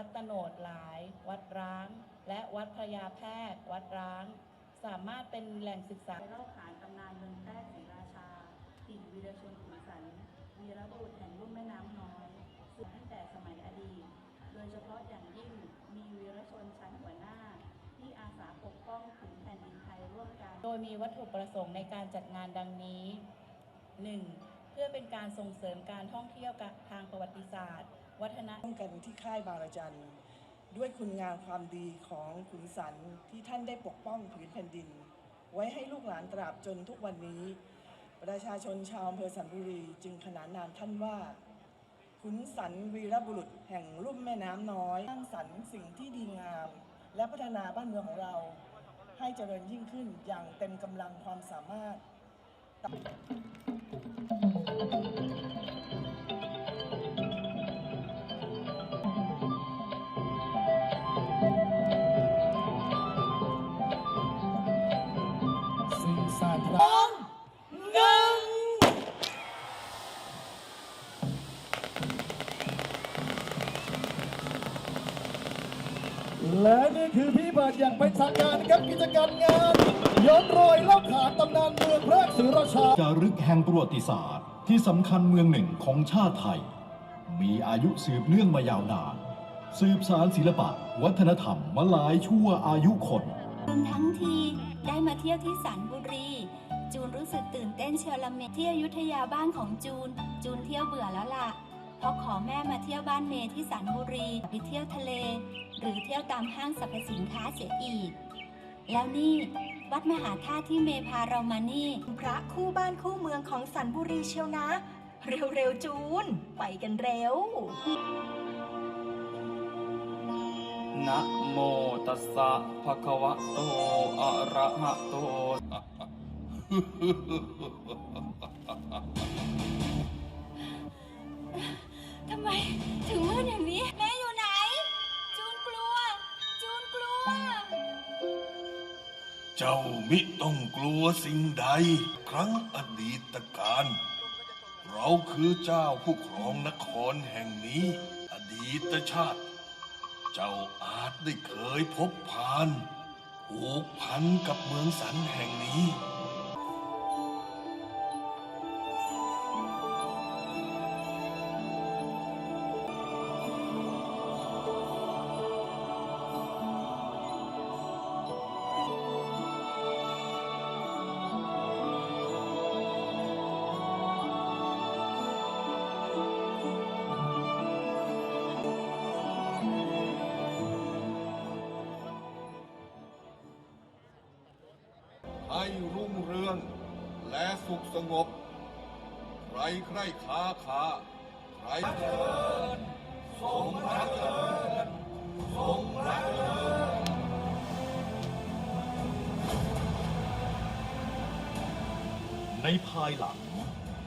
วัดตโนดหลาย วัดร้าง และวัดพระยาแพทย์ วัดร้าง สามารถเป็นแหล่งศึกษาเล่าขานตำนานเมืองแพร่ศรีราชาถิ่นวีรชนขุนสันวีรบุรุษแห่งลุ่มแม่น้ำน้อยสืบตั้งแต่สมัยอดีต โดยเฉพาะอย่างยิ่งมีวีรชนชั้นหัวหน้า ที่อาสาปกป้องผืนแผ่นดินไทยร่วมกัน โดยมีวัตถุประสงค์ในการจัดงานดังนี้ 1. เพื่อเป็นการส่งเสริมการท่องเที่ยวทางประวัติศาสตร์ วัฒนธรรมร่วมกันที่ค่ายบางระจันด้วยคุณงามความดีของขุนสันที่ท่านได้ปกป้องผืนแผ่นดิน ไว้ให้ลูกหลานตราบจนทุกวันนี้ ประชาชนชาวอำเภอสันบุรีจึงขนานนามท่านว่าขุนสันวีรบุรุษแห่งลุ่มแม่น้ำน้อยสร้างสรรค์สิ่งที่ดีงาม และพัฒนาบ้านเมืองของเรา ให้เจริญยิ่งขึ้นอย่างเต็มกำลังความสามารถ และนี่คือพี่เบิร์ดอย่างเป็นทางการนะครับกิจกรรมงานย้อนรอยเล่าขานตำนานเมืองแพรกศรีราชาจารึกแห่งประวัติศาสตร์ที่สำคัญเมืองหนึ่งของชาติไทย มีอายุสืบเนื่องมายาวนาน สืบสารศิลปะ วัฒนธรรมมาหลายชั่วอายุคนจูนทั้งทีได้มาเที่ยวที่สันบุรี จูนรู้สึกตื่นเต้นเชียวละเมที่อยุธยาบ้านของจูน จูนเที่ยวเบื่อแล้วล่ะ เพราะขอแม่มาเที่ยวบ้านเมย์ที่สันบุรีไปเที่ยวทะเล หรือเที่ยวตามห้างสรรพสินค้าเสียอีก แล้วนี่ วัดมหาธาตุที่เมย์พาเรามานี่พระคู่บ้านคู่เมืองของสันบุรีเชียวนะ เร็วๆจูน ไปกันเร็วนะโมตัสสะภะคะวะโตอะระหะโต ทำไมถึงมืดอย่างนี้ แม่อยู่ไหน จูนกลัว จูนกลัว เจ้ามิต้องกลัวสิ่งใด ครั้งอดีตการ เราคือเจ้าผู้ครองนครแห่งนี้ อดีตชาติ เจ้าอาจได้เคยพบผ่านผูกพันกับเมืองสันแห่งนี้ งบ ใครใครค้าขาใครในภายหลัง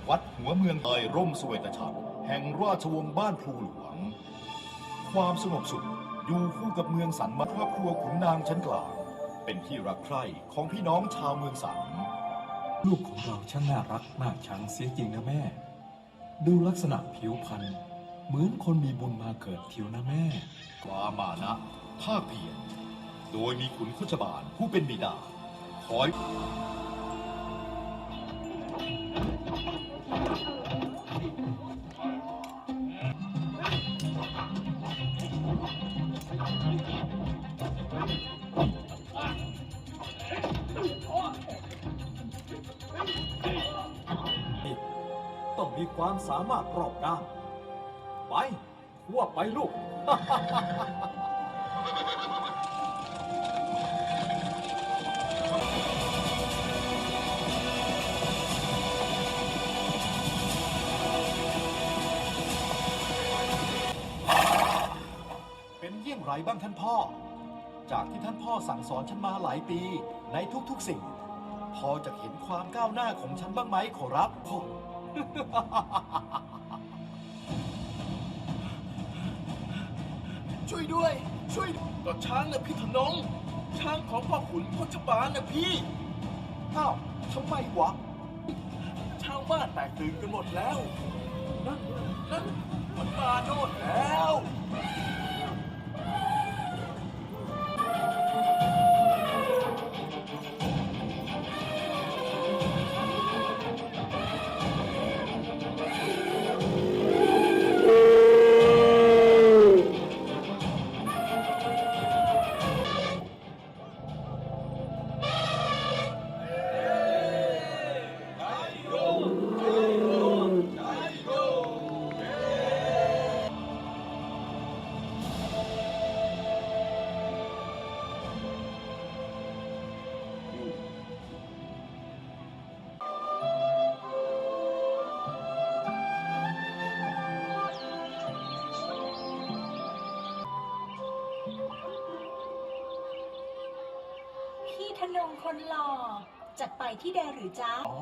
วัดหัวเมืองเอยร่มสเวตฉัตรแห่งราชวงศ์บ้านพลูหลวง ความสงบสุขอยู่คู่กับเมืองสันมาครอบครัวขุนนางชั้นกลาง เป็นที่รักใคร่ของพี่น้องชาวเมืองสัน ลูกของเราช่างน่ารักน่าชังเสียจริงนะแม่ ดูลักษณะผิวพรรณเหมือนคนมีบุญมาเกิดทิวนะแม่ ความมานะภาคเพียรโดยมีขุนคุชบาลผู้เป็นบิดา คอย ความสามารถรอบด้านไปทั่วไปลูก เป็นเยี่ยงไรบ้างท่านพ่อ จากที่ท่านพ่อสั่งสอนฉันมาหลายปีในทุกๆสิ่ง พอจะเห็นความก้าวหน้าของฉันบ้างไหมขอรับพ่อ ช่วยด้วย ช่วยก็ช้างนะพี่ถนงช้างของพ่อขุนพชบาลนะพี่อ้าวทำไมวะชาวบ้านแตกตื่นกันหมดแล้ว นั่นนั่นมันมาโน่นแล้ว รงคนหล่อจัดไปที่ใดหรือจ๊ะอ๋อ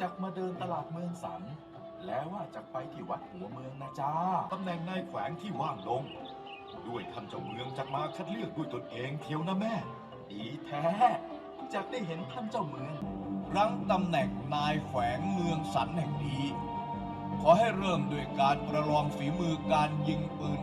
จากมาเดินตลาดเมืองสัน แล้วว่าจากไปที่วัดหัวเมืองนะจ้าตำแหน่งนายแขวงที่ว่างลง ด้วยท่านเจ้าเมืองจากมาคัดเลือกด้วยตนเองเทียวนะแม่ ดีแท้จากได้เห็นท่านเจ้าเมืองรั้งตำแหน่งนายแขวงเมืองสันแห่งนี้ ขอให้เริ่มด้วยการประลองฝีมือการยิงปืน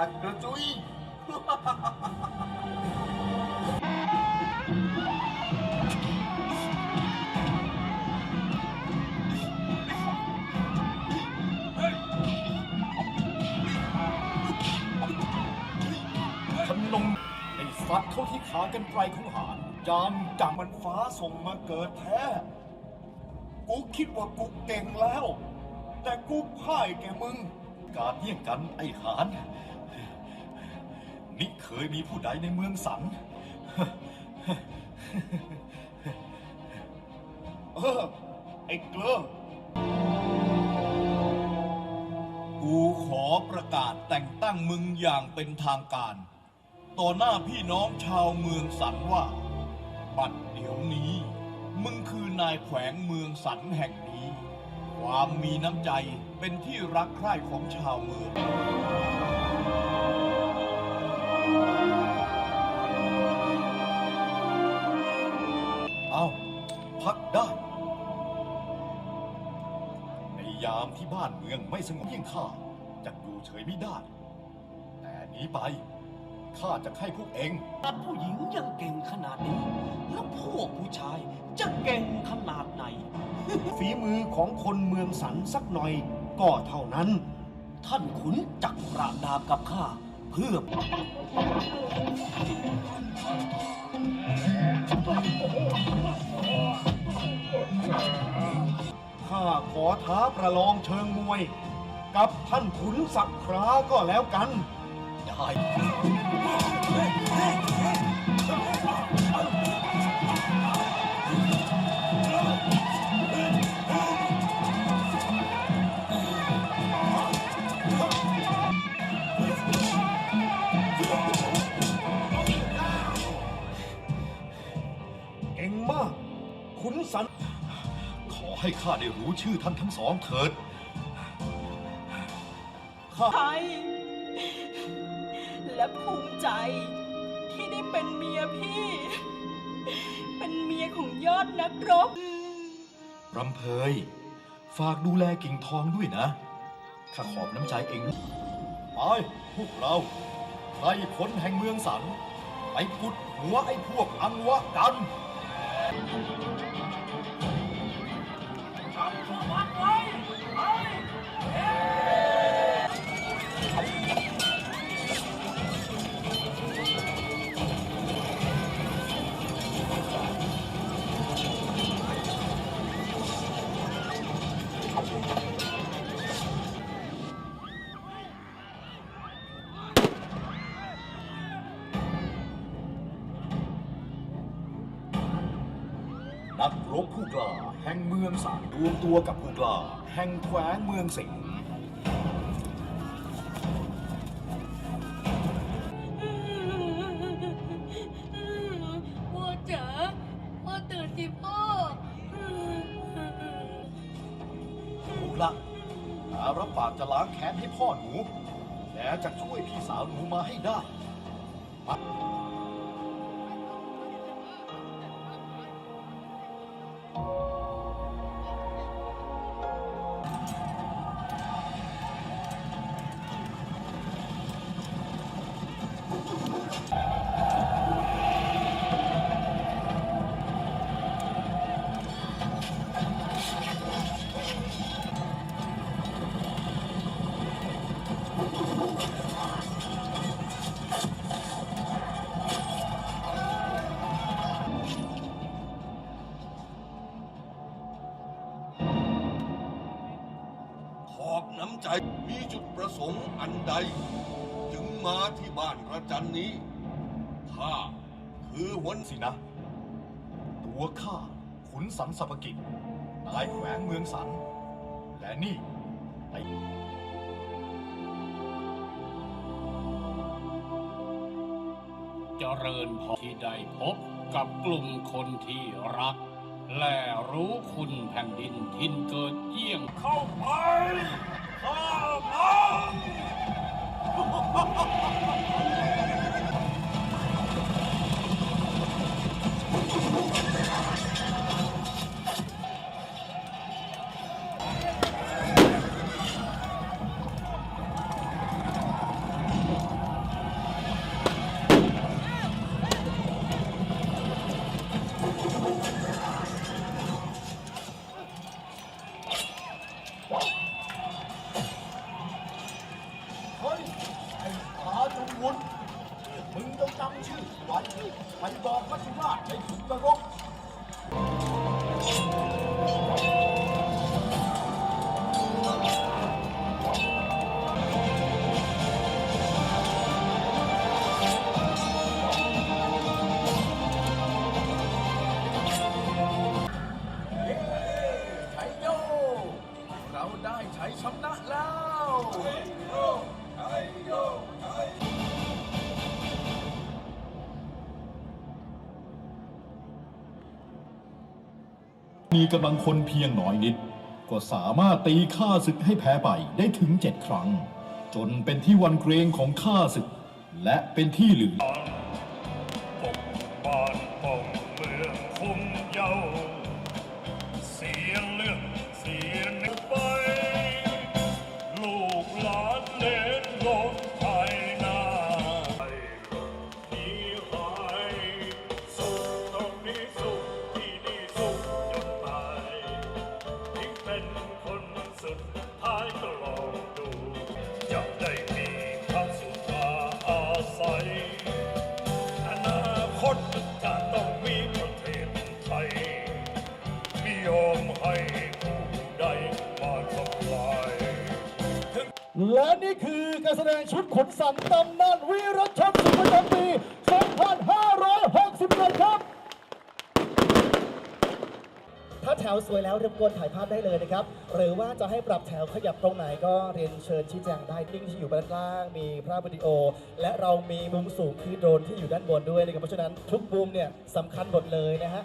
ขาดกระจุยพนมไอ้ฟัดเข้าที่ขากันไกลของหานยามจังมันฟ้าส่งมาเกิดแท้ กูคิดว่ากูเก่งแล้ว แต่กูพ่ายแกมึง การเยี่ยงกันไอ้หาน นี่เคยมีผู้ใดในเมืองสัน เออ ไอ้เกลือกูขอประกาศแต่งตั้งมึงอย่างเป็นทางการ ต่อหน้าพี่น้องชาวเมืองสันว่า บัดเดี๋ยวนี้ มึงคือนายแขวงเมืองสันแห่งนี้ ความมีน้ำใจเป็นที่รักใคร่ของชาวเมือง พักได้ ในยามที่บ้านเมืองไม่สงบเยี่ยงข้าจะอยู่เฉยไม่ได้ แต่หนี้ไปข้าจะให้พวกเองแต่ผู้หญิงยังเก่งขนาดนี้ แล้วพวกผู้ชายจะเก่งขนาดไหน ฝีมือของคนเมืองสันสักหน่อยก็เท่านั้น ท่านขุนจักรประดาบกับข้าเพื่อ ท้าประลองเชิงมวย กับท่านขุนศักดิ์คราก็แล้วกัน ได้ ให้ข้าได้รู้ชื่อท่านทั้งสองเถิด ข้า ไทยและภูมิใจที่ได้เป็นเมียพี่ เป็นเมียของยอดนักรบ รำเพย ฝากดูแลกิ่งทองด้วยนะ ข้าขอบน้ำใจเอง ไป พวกเราใครคนแห่งเมืองสัน ไปกุดหัวไอ้พวกอังวะกัน นักรบผู้กล้า แห่งเมืองสันรวมตัวกับผู้กล้าแห่งแขวงเมืองสิงห์พ่อจ๋าพ่อตื่นสิพ่อลูกละอารับปากจะล้างแค้นให้พ่อหนู และจะช่วยพี่สาวหนูมาให้ได้ ขอบน้ำใจมีจุดประสงค์อันใด จึงมาที่บ้านพระจันทร์นี้ข้าคือหัวสินะ ตัวข้าขุนสันสพกิจนายแขวงเมืองสัน และนี่ไอเจริญพรที่ได้พบกับกลุ่มคนที่รัก และรู้คุณแผ่นดินทินเกิดเยี่ยงเข้าไปเข้าไป มีกำลังคนเพียงน้อยนิด ก็สามารถตีข้าศึกให้แพ้ไปได้ถึงเจ็ดครั้ง จนเป็นที่วันเกรงของข้าศึก และเป็นที่ลือ แสดงชุดขนสันตำนานวีรชนสุดประจำปี 2567ครับ ถ้าแถวสวยแล้วรบกวนถ่ายภาพได้เลยนะครับ หรือว่าจะให้ปรับแถวขยับตรงไหนก็เรียนเชิญชี้แจงได้ลิงที่อยู่ด้านล่าง มีภาพวิดีโอ และเรามีมุมสูงคือโดรนที่อยู่ด้านบนด้วยนะครับเพราะฉะนั้นทุกมุมเนี่ยสำคัญหมดเลยนะฮะ